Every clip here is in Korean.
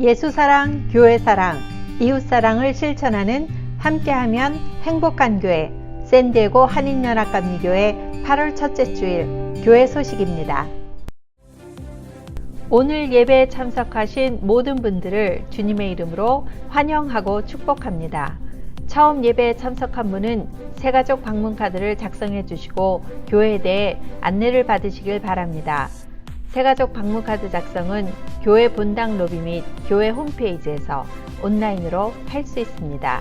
예수 사랑, 교회 사랑, 이웃 사랑을 실천하는 함께하면 행복한 교회 샌디에고 한인연합감리교회 8월 첫째 주일 교회 소식입니다. 오늘 예배에 참석하신 모든 분들을 주님의 이름으로 환영하고 축복합니다. 처음 예배에 참석한 분은 새가족 방문 카드를 작성해 주시고 교회에 대해 안내를 받으시길 바랍니다. 새가족 방문 카드 작성은 교회 본당 로비 및 교회 홈페이지에서 온라인으로 할 수 있습니다.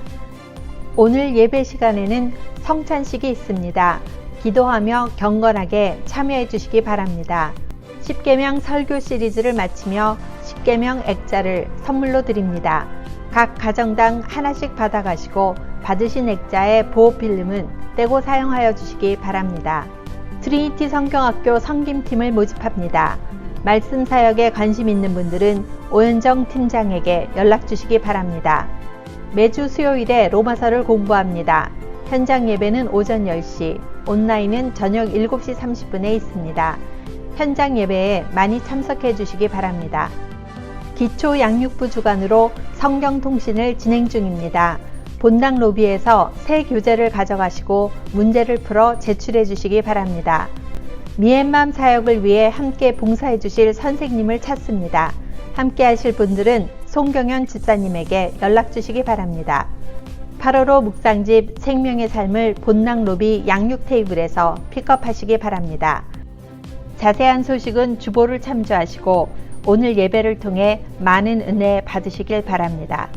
오늘 예배 시간에는 성찬식이 있습니다. 기도하며 경건하게 참여해 주시기 바랍니다. 10계명 설교 시리즈를 마치며 10계명 액자를 선물로 드립니다. 각 가정당 하나씩 받아가시고 받으신 액자의 보호 필름은 떼고 사용하여 주시기 바랍니다. 트리니티 성경학교 성김팀을 모집합니다. 말씀 사역에 관심 있는 분들은 오현정 팀장에게 연락 주시기 바랍니다. 매주 수요일에 로마서를 공부합니다. 현장 예배는 오전 10시, 온라인은 저녁 7시 30분에 있습니다. 현장 예배에 많이 참석해 주시기 바랍니다. 기초 양육부 주관으로 성경 통신을 진행 중입니다. 본당 로비에서 새 교재를 가져가시고 문제를 풀어 제출해 주시기 바랍니다. 미앤맘 사역을 위해 함께 봉사해 주실 선생님을 찾습니다. 함께 하실 분들은 송경현 집사님에게 연락 주시기 바랍니다. 8월호 묵상집 생명의 삶을 본당 로비 양육 테이블에서 픽업하시기 바랍니다. 자세한 소식은 주보를 참조하시고 오늘 예배를 통해 많은 은혜 받으시길 바랍니다.